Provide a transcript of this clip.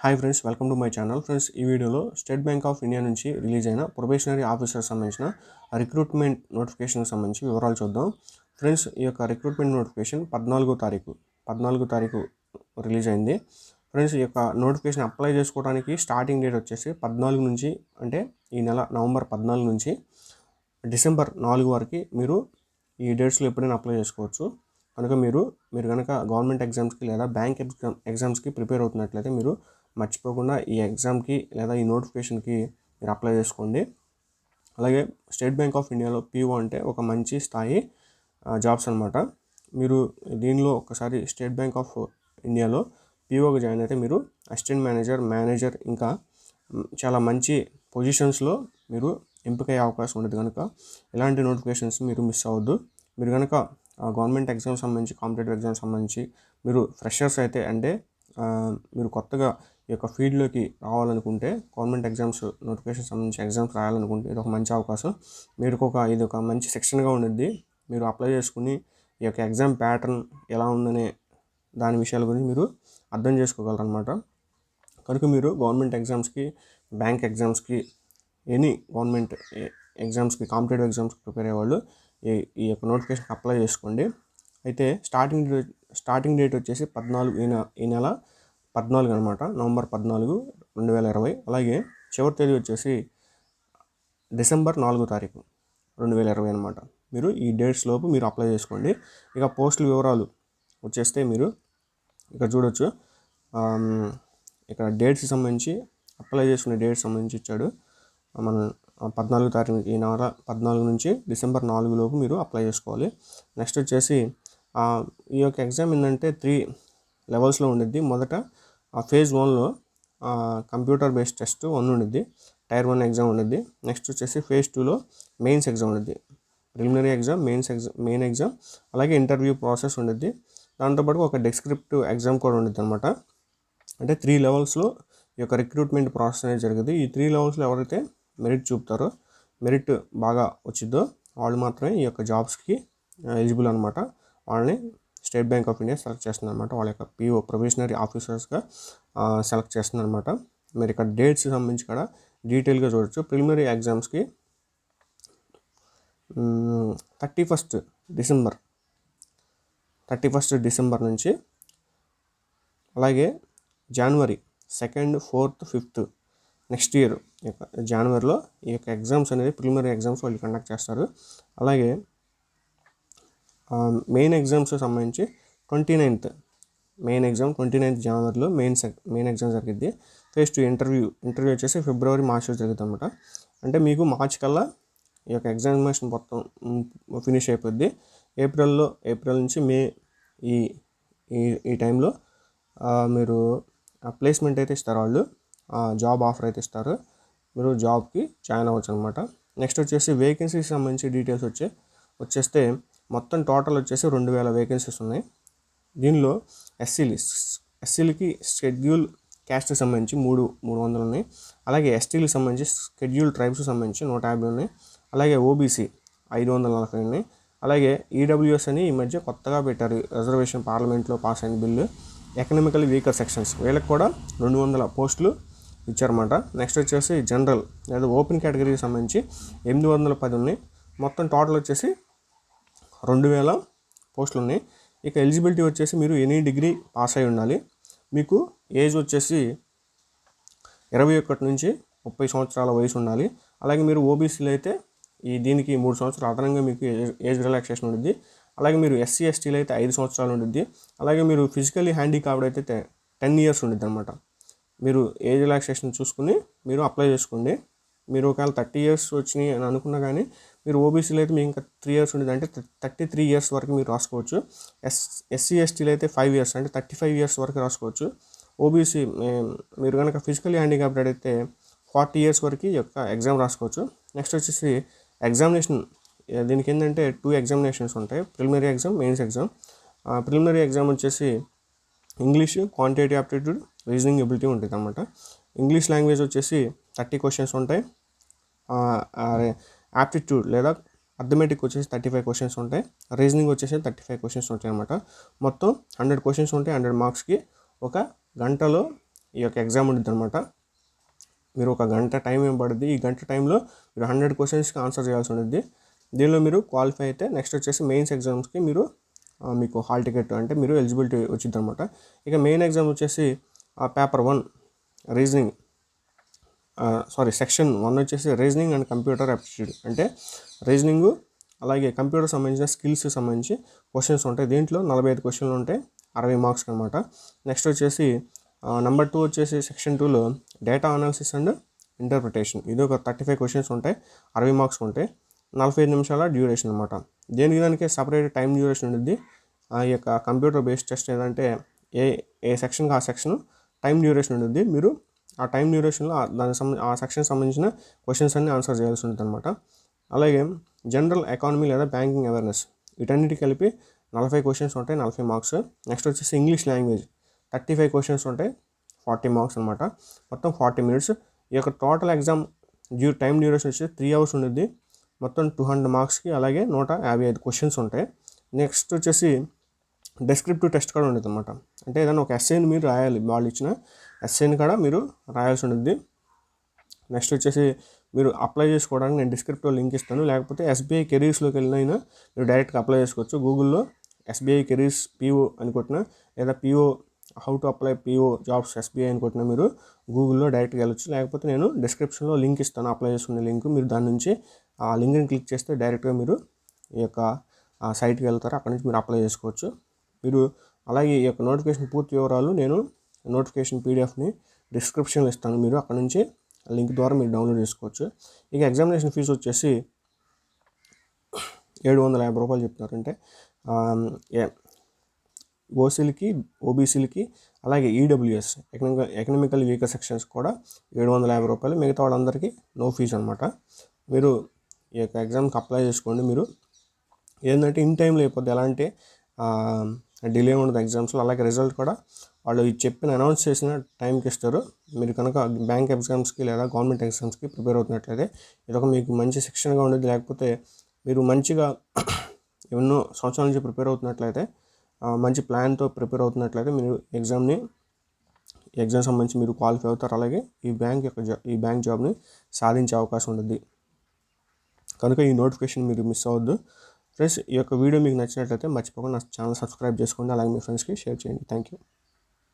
Hi friends welcome to my channel friends ఈ వీడియోలో State Bank of India నుంచి release అయిన ప్రొబేషనరీ ఆఫీసర్ సంబంధించిన రిక్రూట్మెంట్ నోటిఫికేషన్కి సంబంధించి వివరాలు చూద్దాం. ఫ్రెండ్స్ ఈ యొక్క రిక్రూట్మెంట్ నోటిఫికేషన్ పద్నాలుగో తారీఖు పద్నాలుగో తారీఖు రిలీజ్ అయింది. ఫ్రెండ్స్ ఈ యొక్క నోటిఫికేషన్ అప్లై చేసుకోవడానికి స్టార్టింగ్ డేట్ వచ్చేసి పద్నాలుగు నుంచి అంటే ఈ నెల నవంబర్ పద్నాలుగు నుంచి డిసెంబర్ నాలుగు వరకు మీరు ఈ డేట్స్లో ఎప్పుడైనా అప్లై చేసుకోవచ్చు. కనుక మీరు మీరు కనుక గవర్నమెంట్ ఎగ్జామ్స్కి లేదా బ్యాంక్ ఎగ్జామ్ ఎగ్జామ్స్కి ప్రిపేర్ అవుతున్నట్లయితే మీరు మర్చిపోకుండా ఈ ఎగ్జామ్కి లేదా ఈ నోటిఫికేషన్కి మీరు అప్లై చేసుకోండి. అలాగే స్టేట్ బ్యాంక్ ఆఫ్ ఇండియాలో పీఓ అంటే ఒక మంచి స్థాయి జాబ్స్ అనమాట మీరు దీనిలో ఒకసారి స్టేట్ బ్యాంక్ ఆఫ్ ఇండియాలో పీఓకి జాయిన్ అయితే మీరు అసిస్టెంట్ మేనేజర్ మేనేజర్ ఇంకా చాలా మంచి పొజిషన్స్లో మీరు ఎంపికయ్యే అవకాశం ఉండదు కనుక ఇలాంటి నోటిఫికేషన్స్ మీరు మిస్ అవ్వద్దు. మీరు కనుక గవర్నమెంట్ ఎగ్జామ్ సంబంధించి కాంపిటేటివ్ ఎగ్జామ్స్ సంబంధించి మీరు ఫ్రెషర్స్ అయితే అంటే మీరు కొత్తగా ఈ యొక్క ఫీల్డ్లోకి రావాలనుకుంటే గవర్నమెంట్ ఎగ్జామ్స్ నోటిఫికేషన్ సంబంధించి ఎగ్జామ్స్ రాయాలనుకుంటే ఇది ఒక మంచి అవకాశం. మీరు ఒక ఇది ఒక మంచి సెక్షన్గా ఉండిద్ది. మీరు అప్లై చేసుకుని ఈ యొక్క ఎగ్జామ్ ప్యాటర్న్ ఎలా ఉందనే దాని విషయాల గురించి మీరు అర్థం చేసుకోగలరు అనమాట కనుక మీరు గవర్నమెంట్ ఎగ్జామ్స్కి బ్యాంక్ ఎగ్జామ్స్కి ఎనీ గవర్నమెంట్ ఎగ్జామ్స్కి కాంపిటేటివ్ ఎగ్జామ్స్కి ప్రిపేర్ అయ్యేవాళ్ళు ఈ ఈ యొక్క నోటిఫికేషన్కి అప్లై చేసుకోండి. అయితే స్టార్టింగ్ స్టార్టింగ్ డేట్ వచ్చేసి పద్నాలుగు ఈ ఈ నెల పద్నాలుగు అనమాట నవంబర్ పద్నాలుగు రెండు వేల ఇరవై. అలాగే చివరి తేదీ వచ్చేసి డిసెంబర్ నాలుగో తారీఖు రెండు వేల ఇరవై అనమాట మీరు ఈ డేట్స్ లోపు మీరు అప్లై చేసుకోండి. ఇక పోస్టుల వివరాలు వచ్చేస్తే మీరు ఇక్కడ చూడొచ్చు. ఇక్కడ డేట్స్ సంబంధించి అప్లై చేసుకునే డేట్స్ సంబంధించి ఇచ్చాడు. మన పద్నాలుగు తారీఖు ఈ నెల పద్నాలుగు నుంచి డిసెంబర్ నాలుగు లోపు మీరు అప్లై చేసుకోవాలి. నెక్స్ట్ వచ్చేసి ఈ యొక్క ఎగ్జామ్ ఏంటంటే త్రీ లెవెల్స్లో ఉండిద్ది. మొదట ఆ ఫేజ్ వన్లో కంప్యూటర్ బేస్డ్ టెస్ట్ వన్ ఉండిద్ది టైర్ వన్ ఎగ్జామ్ ఉండిద్ది నెక్స్ట్ వచ్చేసి ఫేజ్ టూలో మెయిన్స్ ఎగ్జామ్ ఉండిద్ది preliminary exam mains exam main exam అలాగే ఇంటర్వ్యూ ప్రాసెస్ ఉండిద్ది దాంతోపాటు ఒక డిస్క్రిప్టివ్ ఎగ్జామ్ కూడా ఉండిద్ది అనమాట అంటే త్రీ లెవెల్స్లో ఈ యొక్క రిక్రూట్మెంట్ ప్రాసెస్ అనేది జరిగింది. ఈ త్రీ లెవెల్స్లో ఎవరైతే మెరిట్ చూపుతారో మెరిట్ బాగా వచ్చిద్దో వాళ్ళు మాత్రమే ఈ యొక్క జాబ్స్కి ఎలిజిబుల్ అనమాట వాళ్ళని State Bank of India select చేస్తుంది అనమాట వాళ్ళ యొక్క పిఓ ప్రొఫెషనరీ ఆఫీసర్స్గా సెలెక్ట్ చేస్తుంది అనమాట మీరు ఇక్కడ డేట్స్ సంబంధించి కూడా డీటెయిల్గా చూడొచ్చు. ప్రిలిమినరీ ఎగ్జామ్స్కి thirty first December thirty first December నుంచి అలాగే జనవరి second fourth fifth next year జనవరిలో ఈ యొక్క ఎగ్జామ్స్ అనేది ప్రిలిమినరీ ఎగ్జామ్స్ వాళ్ళు కండక్ట్ చేస్తారు. అలాగే మెయిన్ ఎగ్జామ్స్ సంబంధించి twenty ninth main exam twenty ninth జనవరిలో మెయిన్ మెయిన్ ఎగ్జామ్ జరిగింది ఫేస్ టూ ఇంటర్వ్యూ ఇంటర్వ్యూ వచ్చేసి ఫిబ్రవరి మార్చ్లో జరుగుతుంది అనమాట అంటే మీకు మార్చ్ కల్లా ఈ యొక్క ఎగ్జామినేషన్ మొత్తం ఫినిష్ అయిపోద్ది. ఏప్రిల్లో ఏప్రిల్ నుంచి మే ఈ ఈ ఈ టైంలో ఆ, మీరు ప్లేస్మెంట్ అయితే ఇస్తారు వాళ్ళు. జాబ్ ఆఫర్ అయితే ఇస్తారు. మీరు జాబ్కి జాయిన్ అవ్వచ్చు అనమాట నెక్స్ట్ వచ్చేసి వేకెన్సీకి సంబంధించి డీటెయిల్స్ వచ్చే వచ్చేస్తే మొత్తం టోటల్ వచ్చేసి రెండు వేల వేకెన్సీస్ ఉన్నాయి. దీనిలో ఎస్సీలు ఎస్సీలకి షెడ్యూల్ క్యాస్ట్కి సంబంధించి మూడు మూడు వందలు ఉన్నాయి. అలాగే ఎస్టీలకు సంబంధించి షెడ్యూల్ ట్రైబ్స్కి సంబంధించి నూట యాభై ఉన్నాయి. అలాగే ఓబీసీ ఐదు వందల నలభై ఉన్నాయి. అలాగే ఈడబ్ల్యూఎస్ అని ఈ మధ్య కొత్తగా పెట్టారు రిజర్వేషన్ పార్లమెంట్లో పాస్ అయిన బిల్లు ఎకనామికల్ వీకర్ సెక్షన్స్ వీళ్ళకి కూడా రెండు వందల పోస్టులు ఇచ్చారన్నమాట. నెక్స్ట్ వచ్చేసి జనరల్ లేదా ఓపెన్ కేటగిరీకి సంబంధించి ఎనిమిది వందల పది ఉన్నాయి. మొత్తం టోటల్ వచ్చేసి రెండు వేల పోస్టులు ఉన్నాయి ఇక ఎలిజిబిలిటీ వచ్చేసి మీరు ఎనీ డిగ్రీ పాస్ అయి ఉండాలి. మీకు ఏజ్ వచ్చేసి ఇరవై ఒకటి నుంచి ముప్పై సంవత్సరాల వయసు ఉండాలి. అలాగే మీరు ఓబీసీలో అయితే ఈ దీనికి మూడు సంవత్సరాలు అదనంగా మీకు ఏజ్- ఏజ్ రిలాక్సేషన్ ఉంటుంది అలాగే మీరు ఎస్సీ ఎస్టీలు అయితే ఐదు సంవత్సరాలు ఉంటుంది అలాగే మీరు ఫిజికల్లీ హ్యాండిక్యాప్డ్ అయితే టెన్ ఇయర్స్ ఉంటుంది అనమాట మీరు ఏజ్ రిలాక్సేషన్ చూసుకుని మీరు అప్లై చేసుకోండి. మీరు ఒకవేళ థర్టీ ఇయర్స్ వచ్చినాయి అని అనుకున్నా కానీ మీరు ఓబీసీలో అయితే మీకు ఇంకా త్రీ ఇయర్స్ ఉండేది. అంటే థర్టీ త్రీ ఇయర్స్ వరకు మీరు రాసుకోవచ్చు. ఎస్ ఎస్సీ ఎస్టీలో అయితే ఫైవ్ ఇయర్స్ అంటే థర్టీ ఫైవ్ ఇయర్స్ వరకు రాసుకోవచ్చు. ఓబీసీ మీరు కనుక ఫిజికల్ హ్యాండిక్యాప్డ్ అయితే ఫార్టీ ఇయర్స్ వరకు ఈ యొక్క ఎగ్జామ్ రాసుకోవచ్చు. నెక్స్ట్ వచ్చేసి ఎగ్జామినేషన్ దీనికి ఏంటంటే టూ ఎగ్జామినేషన్స్ ఉంటాయి. Preliminary exam mains exam preliminary exam వచ్చేసి English quantitative aptitude reasoning ability ఉంటుంది అనమాట ఇంగ్లీష్ లాంగ్వేజ్ వచ్చేసి థర్టీ క్వశ్చన్స్ ఉంటాయి. యాప్టిట్యూడ్ లేదా అథమెటిక్ వచ్చేసి థర్టీ ఫైవ్ క్వశ్చన్స్ ఉంటాయి. రీజనింగ్ వచ్చేసి థర్టీ ఫైవ్ క్వశ్చన్స్ ఉంటాయి అనమాట మొత్తం హండ్రెడ్ క్వశ్చన్స్ ఉంటాయి. హండ్రెడ్ మార్క్స్కి ఒక గంటలో ఈ యొక్క ఎగ్జామ్ ఉంటుంది అనమాట మీరు ఒక గంట టైం ఏం పడుద్ది? ఈ గంట టైంలో మీరు హండ్రెడ్ క్వశ్చన్స్కి ఆన్సర్ చేయాల్సి ఉంటుంది దీనిలో మీరు క్వాలిఫై అయితే నెక్స్ట్ వచ్చేసి మెయిన్స్ ఎగ్జామ్స్కి మీరు మీకు హాల్ టికెట్ అంటే మీరు ఎలిజిబిలిటీ వచ్చిందనమాట ఇక మెయిన్ ఎగ్జామ్ వచ్చేసి paper one reasoning sorry section one వచ్చేసి రీజనింగ్ అండ్ కంప్యూటర్ యాప్టిట్యూడ్ అంటే రీజనింగ్ అలాగే కంప్యూటర్ సంబంధించిన స్కిల్స్ సంబంధించి క్వశ్చన్స్ ఉంటాయి. దీంట్లో నలభై ఐదు క్వశ్చన్లు ఉంటాయి. అరవై మార్క్స్ అనమాట నెక్స్ట్ వచ్చేసి నెంబర్ టూ వచ్చేసి సెక్షన్ టూలో డేటా అనాలిసిస్ అండ్ ఇంటర్ప్రిటేషన్ ఇది ఒక థర్టీ ఫైవ్ క్వశ్చన్స్ ఉంటాయి. అరవై మార్క్స్ ఉంటాయి. నలభై ఐదు నిమిషాల డ్యూరేషన్ అనమాట దేనికి దానికి సపరేట్ టైం డ్యూరేషన్ ఉంటుంది ఆ యొక్క కంప్యూటర్ బేస్డ్ టెస్ట్ ఏదంటే ఏ ఏ సెక్షన్కి ఆ సెక్షన్ టైం డ్యూరేషన్ ఉంటుంది మీరు ఆ టైం డ్యూరేషన్లో దాని దానికి సంబంధ ఆ సెక్షన్ సంబంధించిన క్వశ్చన్స్ అన్ని ఆన్సర్ చేయాల్సి ఉంటుంది అనమాట అలాగే జనరల్ ఎకానమీ లేదా బ్యాంకింగ్ అవేర్నెస్ వీటన్నిటి కలిపి నలభై క్వశ్చన్స్ ఉంటాయి నలభై మార్క్స్. నెక్స్ట్ వచ్చేసి English language thirty five questions ఉంటాయి ఫార్టీ మార్క్స్ అనమాట మొత్తం ఫార్టీ మినిట్స్. ఈ యొక్క total exam due time duration వచ్చి త్రీ అవర్స్ ఉంటుంది మొత్తం టూ హండ్రెడ్ మార్క్స్కి అలాగే నూట యాభై ఐదు క్వశ్చన్స్ ఉంటాయి. నెక్స్ట్ వచ్చేసి డెస్క్రిప్టివ్ టెస్ట్ కూడా ఉంటుంది అనమాట అంటే ఏదైనా ఒక ఎస్ఏని మీరు రాయాలి వాళ్ళు ఇచ్చిన ఎస్ఐని కూడా మీరు రాయాల్సి ఉంటుంది. నెక్స్ట్ వచ్చేసి మీరు అప్లై చేసుకోవడానికి నేను డిస్క్రిప్ట్లో లింక్ ఇస్తాను. లేకపోతే ఎస్బీఐ కెరీర్స్లోకి వెళ్ళినైనా మీరు డైరెక్ట్గా అప్లై చేసుకోవచ్చు. గూగుల్లో ఎస్బీఐ కెరీర్స్ పీఓ అనుకుంటున్నా లేదా PO how to apply PO jobs SBI అనుకుంటున్నా మీరు గూగుల్లో డైరెక్ట్గా వెళ్ళొచ్చు. లేకపోతే నేను డిస్క్రిప్షన్లో లింక్ ఇస్తాను అప్లై చేసుకునే లింక్. మీరు దాని నుంచి ఆ లింక్ని క్లిక్ చేస్తే డైరెక్ట్గా మీరు ఈ యొక్క సైట్కి వెళ్తారు. అక్కడ నుంచి మీరు అప్లై చేసుకోవచ్చు. మీరు అలాగే ఈ యొక్క నోటిఫికేషన్ పూర్తి వివరాలు నేను నోటిఫికేషన్ పీడిఎఫ్ని డిస్క్రిప్షన్లో ఇస్తాను. మీరు అక్కడ నుంచి లింక్ ద్వారా మీరు డౌన్లోడ్ చేసుకోవచ్చు. ఇక ఎగ్జామినేషన్ ఫీజు వచ్చేసి ఏడు వందల యాభై రూపాయలు చెప్తున్నారు అంటే ఓసీలకి ఓబీసీలకి అలాగే EWS economical economical weaker sections కూడా ఏడు వందల యాభై రూపాయలు. మిగతా వాళ్ళందరికీ నో ఫీజు అనమాట మీరు ఈ యొక్క ఎగ్జామ్కి అప్లై చేసుకోండి. మీరు ఏంటంటే ఇన్ టైంలో అయిపోద్ది. ఎలాంటి డిలే ఉండదు ఎగ్జామ్స్లో. అలాగే రిజల్ట్ కూడా వాళ్ళు ఈ చెప్పిన అనౌన్స్ చేసిన టైంకి ఇస్తారు. మీరు కనుక బ్యాంక్ ఎగ్జామ్స్కి లేదా గవర్నమెంట్ ఎగ్జామ్స్కి ప్రిపేర్ అవుతున్నట్లయితే ఇదొక మీకు మంచి శిక్షణగా ఉండేది. లేకపోతే మీరు మంచిగా ఎన్నో సంవత్సరాల నుంచి ప్రిపేర్ అవుతున్నట్లయితే మంచి ప్లాన్తో ప్రిపేర్ అవుతున్నట్లయితే మీరు ఎగ్జామ్ని ఎగ్జామ్ సంబంధించి మీరు క్వాలిఫై అవుతారు. అలాగే ఈ బ్యాంక్ యొక్క జా ఈ బ్యాంక్ జాబ్ని సాధించే అవకాశం ఉంటుంది. కనుక ఈ నోటిఫికేషన్ మీరు మిస్ అవ్వద్దు. ఫ్రెండ్స్ ఈ యొక్క వీడియో మీకు నచ్చినట్లయితే మర్చిపోకుండా నా ఛానల్ సబ్స్క్రైబ్ చేసుకోండి. అలాగే మీ ఫ్రెండ్స్కి షేర్ చేయండి. Thank you